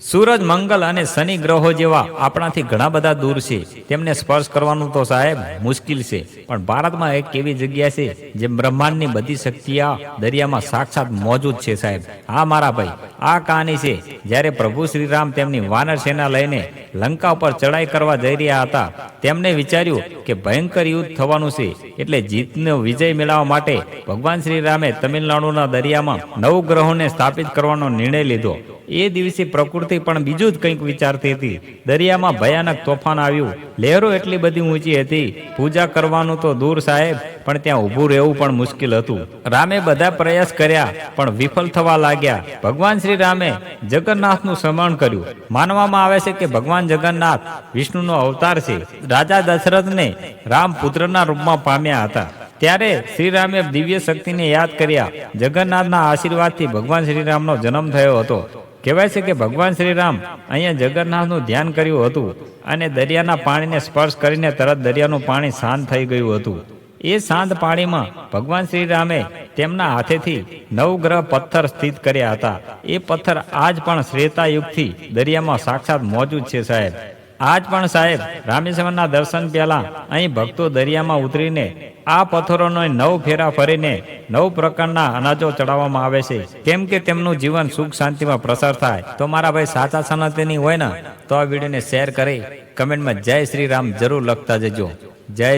સૂરજ, મંગલ અને શનિ ગ્રહો જેવા આપણાથી ઘણા બધા દૂર છે. તેમને સ્પર્શ કરવાનું તો સાહેબ મુશ્કેલ છે. પણ ભારતમાં એક એવી જગ્યા છે જે બ્રહ્માંડની બધી શક્તિઓ દરિયામાં સાક્ષાત મોજૂદ છે સાહેબ. હા, મારા ભાઈ, આ કહાની છે. જ્યારે પ્રભુ શ્રીરામ તેમની વાનર સેના લઈને લંકા ઉપર ચડાઈ કરવા જઈ રહ્યા હતા તેમને વિચાર્યું કે ભયંકર યુદ્ધ થવાનું છે એટલે જીતનો વિજય મેળવવા માટે ભગવાન શ્રી રામે તમિલનાડુના દરિયામાં નવ ગ્રહોને સ્થાપિત કરવાનો નિર્ણય લીધો. એ દિવસે પ્રકૃતિ પણ બીજું જ કંઈક વિચારતી હતી. દરિયામાં ભયાનક તોફાન આવ્યું. લહેરો એટલી બધી ઊંચી હતી. પૂજા કરવાનું તો દૂર સાહેબ પણ ત્યાં ઊભું રહેવું પણ મુશ્કેલ હતું. રામે બધા પ્રયાસ કર્યા, પણ વિફળ થવા લાગ્યા. ભગવાન શ્રી રામે જગન્નાથનું સ્મરણ કર્યું. માનવામાં આવે છે કે ભગવાન જગન્નાથ વિષ્ણુનો અવતાર છે. રાજા દશરથને રામ પુત્રના રૂપમાં પામ્યા હતા. ત્યારે શ્રીરામે દિવ્ય શક્તિને યાદ કર્યા. જગન્નાથના આશીર્વાદથી ભગવાન શ્રીરામનો જન્મ થયો હતો. કહેવાય છે કે ભગવાન શ્રીરામ અહીંયા જગન્નાથનું ધ્યાન કર્યું હતું અને દરિયાના પાણીને સ્પર્શ કરીને તરત દરિયાનું પાણી શાંત થઈ ગયું હતું. એ શાંત પાણીમાં ભગવાન શ્રીરામે તેમના હાથેથી નવગ્રહ પથ્થર સ્થિત કર્યા હતા. એ પથ્થર આજ પણ શ્રેતા યુગથી દરિયામાં સાક્ષાત મોજૂદ છે, સાહેબ. આજ પણ, સાહેબ, રામેશ્વરના દર્શન પહેલા અહીં ભક્તો દરિયામાં ઉતરીને આ પથ્થરોનો નવ ફેરા ફરીને નવ પ્રકારના અનાજો ચડાવવામાં આવે છે. કેમ કે તેમનું જીવન સુખ શાંતિમાં પ્રસાર થાય. તો મારા ભાઈ સાચા સનાતની હોય ને, તો આ વિડીયોને શેર કરી કમેન્ટમાં જય શ્રી રામ જરૂર લખતા જજો. જય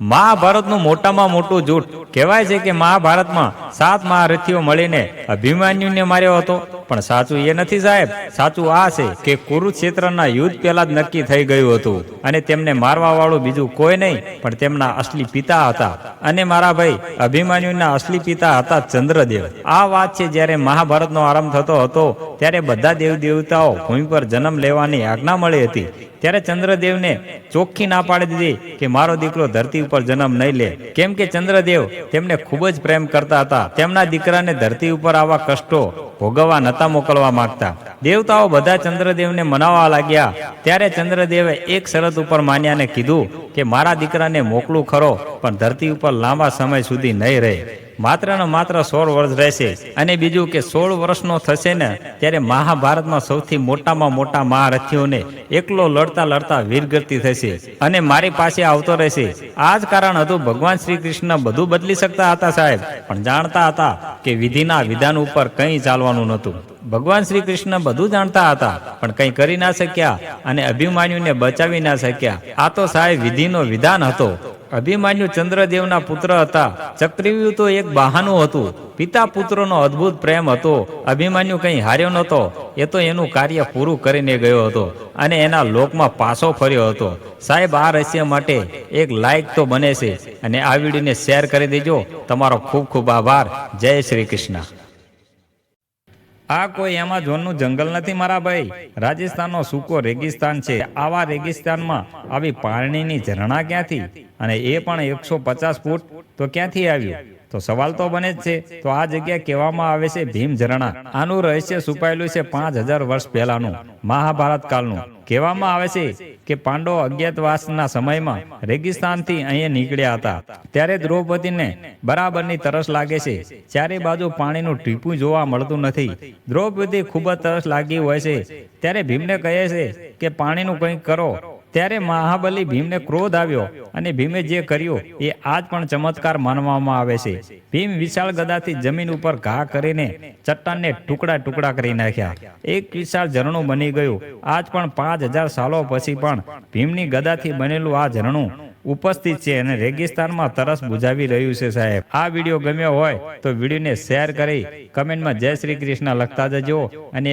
મહાભારતનું મોટામાં મોટું જૂઠ કહેવાય છે કે મહાભારતમાં સાત મહારથીઓ મળીને અભિમાન્યુને માર્યો હતો. પણ સાચું એ નથી સાહેબ. સાચું આ છે કે કુરુક્ષેત્રના યુદ્ધ પહેલા જ નક્કી થઈ ગયું હતું અને તેમને મારવા વાળું બીજું કોઈ નહીં, પણ તેમના અસલી પિતા હતા. અને મારા ભાઈ, અભિમાન્યુના અસલી પિતા હતા ચંદ્રદેવ. આ વાત છે જ્યારે મહાભારતનો આરંભ થતો હતો, ત્યારે બધા દેવ દેવતાઓ ભૂમિ પર જન્મ લેવાની આજ્ઞા મળી હતી. ત્યારે ચંદ્રદેવને ચોખ્ખી ના પાડી દીધી કે મારો દીકરો ધરતી ઉપર જન્મ નહીં લે. કેમ કે ચંદ્રદેવ તેમને ખૂબ જ પ્રેમ કરતા હતા. તેમના દીકરાને ધરતી ઉપર આવા કષ્ટો ભોગવવા નતા મોકલવા માંગતા. દેવતાઓ બધા ચંદ્રદેવને મનાવવા લાગ્યા. ત્યારે ચંદ્રદેવે એક શરત ઉપર માન્યાને કીધું કે મારા દીકરાને મોકલું ખરો, પણ ધરતી ઉપર લાંબા સમય સુધી નહીં રહે. માત્ર ને માત્ર સોળ વર્ષ રહેશે. અને બીજું કે સોળ વર્ષનો થશે ને, ત્યારે મહાભારતમાં સૌથી મોટામાં મોટા મહારથીઓને એકલો લડતા લડતા વીરગતિ થશે. અને મારી પાસે આવતો રહેશે. આ જ કારણ હતું ભગવાન શ્રી કૃષ્ણ બધું બદલી શકતા હતા સાહેબ. પણ જાણતા હતા કે વિધિના વિધાન ઉપર કંઈ ચાલવાનું નહોતું. ભગવાન શ્રી કૃષ્ણ બધું જાણતા હતા, પણ કંઈ કરી ના શક્યા અને અભિમાન્યુને બચાવી ના શક્યા. આ તો સાહેબ વિધિનો વિધાન હતો. અભિમાન્યુ ચંદ્રદેવના પુત્ર હતા. ચક્રવ્યૂહ તો એક બહાનું હતું. પિતા પુત્રનો અદ્ભુત પ્રેમ હતો. અભિમાન્યુ કંઈ હાર્યો નહોતો. એ તો એનું કાર્ય પૂરું કરીને ગયો હતો અને એના લોકમાં પાછો ફર્યો હતો. સાહેબ, આ રહસ્ય માટે એક લાઈક તો બને છે અને આ વિડીયોને શેર કરી દેજો. તમારો ખૂબ ખૂબ આભાર. જય શ્રી કૃષ્ણ. આ કોઈ એમાઝોનનું જંગલ નથી મારા ભાઈ. રાજસ્થાનનો સૂકો રેગિસ્તાન છે. આવા રેગિસ્તાનમાં આવી પાણીની ઝરણા ક્યાંથી? અને એ પણ એકસો પચાસ ફૂટ. તો ક્યાંથી આવ્યું? તો સવાલ તો બને જ છે. તો આ જગ્યા કહેવામાં આવે છે ભીમ ઝરણા. આનું રહસ્ય છુપાયેલું છે પાંચ હજાર વર્ષ પહેલાનું, મહાભારત કાળનું. કહેવામાં આવે છે કે પાંડવો અજ્ઞાતવાસના સમયમાં રેગિસ્તાનથી અહીંયા નીકળ્યા હતા. ત્યારે દ્રૌપદીને બરાબરની તરસ લાગે છે. ચારે બાજુ પાણીનું ટીપું જોવા મળતું નથી. દ્રૌપદી ખૂબ જ તરસ લાગી હોય છે. ત્યારે ભીમને કહે છે કે પાણીનું કંઈક કરો. ત્યારે મહાબલી ભીમને ક્રોધ આવ્યો અને ભીમે જે કર્યું એ આજ પણ ચમત્કાર માનવામાં આવે છે. ભીમ વિશાળ ગદાથી જમીન ઉપર ઘા કરીને ચટ્ટાનને ટુકડા ટુકડા કરી નાખ્યા. એક વિશાળ ઝરણું બની ગયું. આજ પણ પાંચ હજાર સાલો પછી પણ ભીમની ગદાથી બનેલું આ ઝરણું ઉપસ્થિત છે અને રેગિસ્તાનમાં તરસ બુજાવી રહ્યું છે સાહેબ. આ વીડિયો ગમ્યો હોય તો વિડીયોને શેર કરી કમેન્ટમાં જય શ્રી કૃષ્ણ લખતા જજો અને